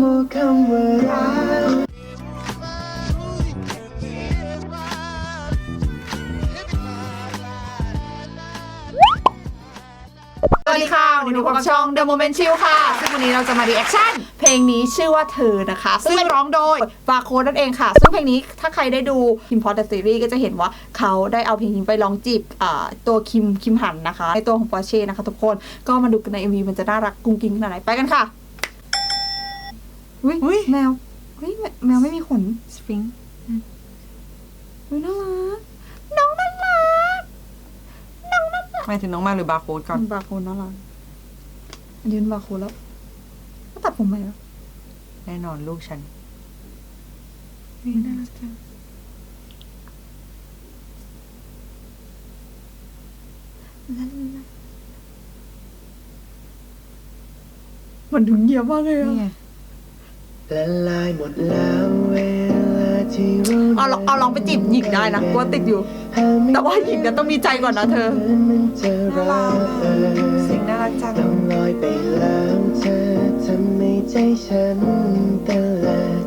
มดคำว่ารักสวัสดีค่ะวันนี้พบกับช่อง The Moment Chill ค่ะ ซึ่งวันนี้เราจะมารีแอคชั่น เพลงนี้ชื่อว่าเธอนะคะ ซึ่งร้องโดยบาโคนั่นเองค่ะ ซึ่งเพลงนี้ถ้าใครได้ดู Kim p o t the Series ก็จะเห็นว่าเขาได้เอาเพลงนี้ไปลองจีบตัวคิมคิมหันนะคะ ในตัวของปอร์เช่นะคะทุกคน ก็มาดูกันใน MV มันจะน่ารักกุ้งกิ้งขนาดไหนไปกันค่ะ อุ้ยแมวเฮ้ยแมแมวไม่มีขนสปริงอุ้ยน่ารักน้องน่ารักหมายถึงน้องมาหรือบาร์โค้ดก่อนบาโคน่ารักอันนี้เป็นบาโคแล้วก็ตัดผมใหม่แล้วแน่นอนลูกฉันนี่น่ารักจังลาลาลามันดูเงียบมากเลยนี่ไงอะ ละลายหมดแล้วเวลาที่เราเอาลองเอาลองไปจีบหญิงได้นะกลัวติดอยู่ แต่ว่าหญิงเนี่ยต้องมีใจก่อนนะเธอ มันจะรักเออ เสียงน่ารักจัง ต้องลอยไปแล้วเธอทำให้ใจฉันตะเลิด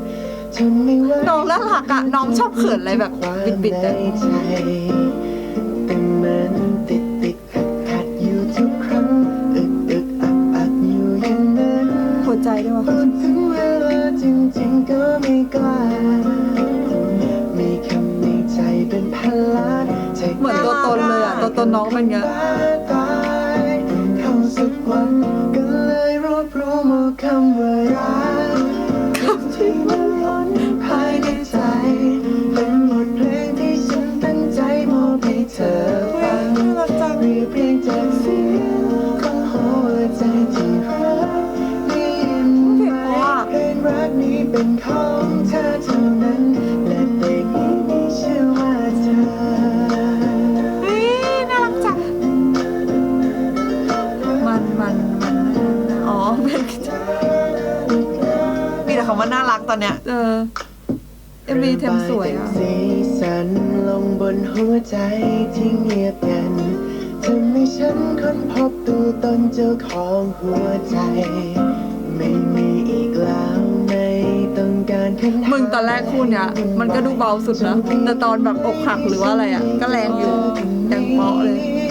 ทนไม่ไหวน้องน่ารักอะน้องชอบเขินอะไรแบบบิดๆในอะใจแต่ ตัวนน้องมันไงตายเข้าสักวันก็เลยรวบรวมคำว่า น่ารักตอนเนี้ย เออเอ็มวีเทมสวยอะสีสันลงบนหัวใจที่เงียบงันทำให้ฉันค้นพบตัวตนเจ้าของหัวใจ ไม่มีอีกแล้วไม่ต้องการค้นหามึงตอนแรกคู่เนี้ยมันก็ดูเบาสุดนะ แต่ตอนแบบอกหักหรือว่าอะไรอะ ก็แรงอยู่ยังเพราะเลย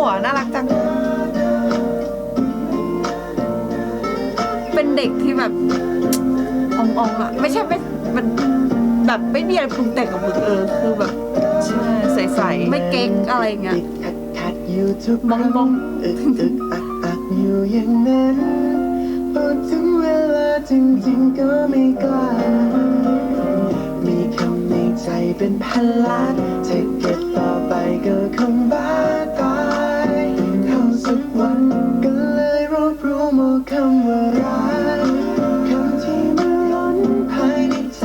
หัวน่ารักจัง เป็นเด็กที่แบบอ่องๆอะ ไม่ใช่ไม่มันแบบไม่มีอะไรปรุงแต่งกับมึงเออ คือแบบใช่ใสๆไม่เก๊กอะไรเงี้ย กัดขัดอยู่ทุกคมองรั้มองอึกอึกอักอักอยู่อย่างนั้นพอถึงเวลาจริงๆก็ไม่กล้ามีคำในใจเป็นพันล้านจะเก็บ ว่ารักคำที่มันล้นภายในใจ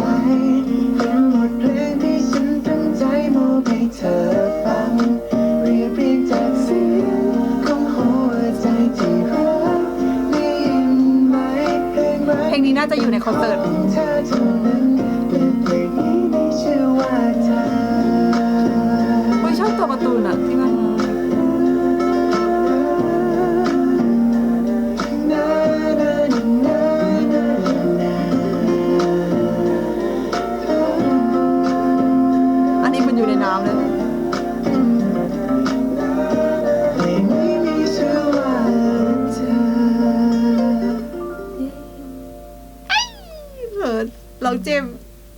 เป็นบทเพลงที่ฉันตั้งใจมอบให้เธอฟัง เรียบเรียงจากเสียงของหัวใจที่รักได้ยินไหมเพลงรัก เพลงนี้น่าจะอยู่ในคอนเสิร์ตของเธอเท่านั้นและเพลงนี้มีชื่อว่าเธอ ไม่ชอบตัวการ์ตูนอะที่มัน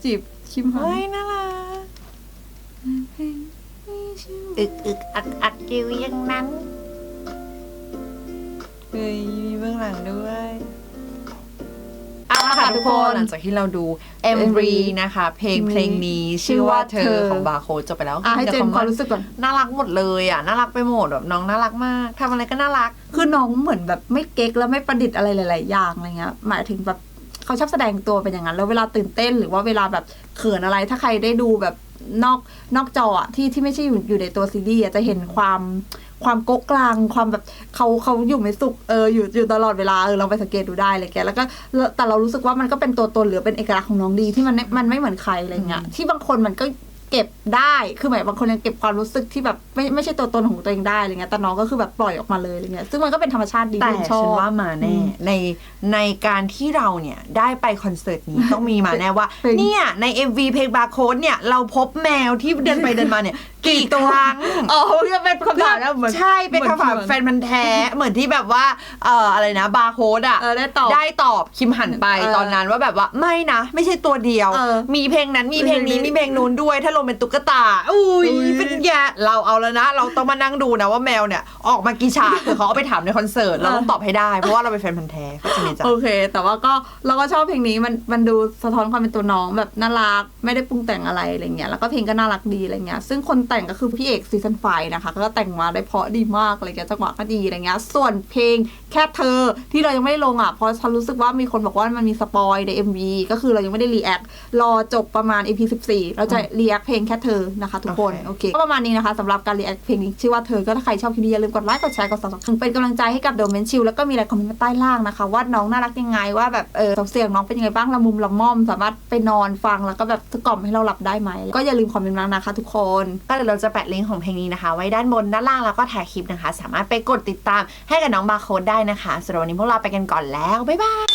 จมส์จีบคิมหันเฮ้ยน่ารักเพลงมีอึกอึกอักอักอยู่อย่างนั้น เฮ้ยมีเบื้องหลังด้วยเอาละค่ะทุกคนหลังจากที่เราดู MV นะคะ เพลงเพลงนี้ชื่อว่าเธอของบาร์โคดจบไปแล้วอะให้เจนแต่ความรู้สึกก่อนน่ารักหมดเลยอะน่ารักไปหมดแบบน้องน่ารักมากทำอะไรก็น่ารัก คือน้องเหมือนแบบไม่เก๊กแล้วไม่ประดิษฐ์อะไรหลาย ๆ อย่างอะไรเงี้ยหมายถึงแบบ เขาชอบแสดงตัวเป็นอย่างนั้น แล้วเวลาตื่นเต้นหรือว่าเวลาแบบเขินอะไร ถ้าใครได้ดูแบบนอกนอกจออะที่ที่ไม่ใช่อยู่อยู่ในตัวซีรีส์อะจะเห็นความความโก๊กกลางความแบบเขาเขาอยู่ไม่สุขเอออยู่อยู่ตลอดเวลาเออเราไปสังเกตดูได้อะไรแกแล้วก็แต่เรารู้สึกว่ามันก็เป็นตัวตนหรือเป็นเอกลักษณ์ของน้องดีที่มันไม่มันไม่เหมือนใครอะไรเงี้ยที่บางคนมันก็ เก็บได้ คือหมายบางคนยังเก็บความรู้สึกที่แบบไม่ไม่ใช่ตัวตนของตัวเองได้อะไรเงี้ย แต่น้องก็คือแบบปล่อยออกมาเลยอะไรเงี้ย ซึ่งมันก็เป็นธรรมชาติดีแต่ที่ชอฉันบว่ามาแน่ในในการที่เราเนี่ยได้ไปคอนเสิร์ตนี้ต้องมีมาแน่ว่าเพลงเนี่ยใน MV เพลงบาร์โคดเนี่ยเราพบแมวที่เดินไปเดินมาเนี่ย กี่ครั้งอ๋อจะเป็นคำถามแล้วเหมือนใช่เป็นคำถามเหมือนแฟนมันธุ์แท้เหมือนที่แบบว่าเอ่ออะไรนะบาร์โคดอะเออได้ตอบได้ตอบคิมหันไปเออตอนนั้นว่าแบบว่าไม่นะ ไม่ใช่ตัวเดียวเออมีเพลงนั้นมีเพลงนี้เพลงนี้มีเพลงนู้นด้วย ถ้าลงเป็นตุ๊กตาอุ้ยอุ๊ยเป็นแย่เราเอาแล้วนะ เราต้องมานั่งดูนะว่าแมวเนี่ยออกมากี่ฉากคือเขาเอาไปถามในคอนเสิร์ตเราต้องตอบให้ได้เพราะว่าเราเป็นแฟนพันธุ์แท้เขาจะมีจ้ะโอเค แต่ว่าก็เราก็ชอบเพลงนี้มันมันดูสะท้อนความเป็นตัวน้องแบบน่ารักไม่ได้ปรุงแต่งอะไรอะไรเงี้ยแล้วก็เพลงก็น่ารักดีอะไรเงี้ยซึ่งคนแต่งก็คือพี่เอกซีซันไฟนะคะ ก็แต่งมาได้เพราะดีมากอะไรเงี้ยจังหวะก็ดีอะไรเงี้ยส่วนเพลงแค่เธอที่เรายังไม่ได้ลงอะเพราะฉันรู้สึกว่ามีคนบอกว่ามันมีสปอยใน MV ก็คือเรายังไม่ได้รีแอครอจบประมาณ EP 14 เราจะรีแอคเพลงแค่เธอนะคะทุกคนโอเคโอเคก็ประมาณนี้นะคะสำหรับการรีแอคเพลงนี้ชื่อว่าเธอก็ถ้าใครชอบคลิปนี้อย่าลืมกดไลค์กดแชร์กด subscribe เป็นกำลังใจให้กับโดเมนชิลแล้วก็มีอะไรคอมเมนต์มาใต้ล่างนะคะว่าน้องน่ารักยังไงว่าแบบเออเสียงน้องเป็นยังไงบ้างละมุมละม่อม สามารถไปนอนฟังแล้วก็แบบกล่อมให้เราหลับได้ไหมก็อย่าลืมคอมเมนต์มานะคะ ทุกคนก็เราจะแปะลิงก์ของเพลงนี้นะคะ ไว้ด้านบนด้านล่างแล้วก็แท็กคลิปนะคะ สามารถไปกดติดตามให้กับน้องบาร์โคดได้นะคะสำหรับวันนี้พวกเราไปกันก่อนแล้วบ๊ายบาย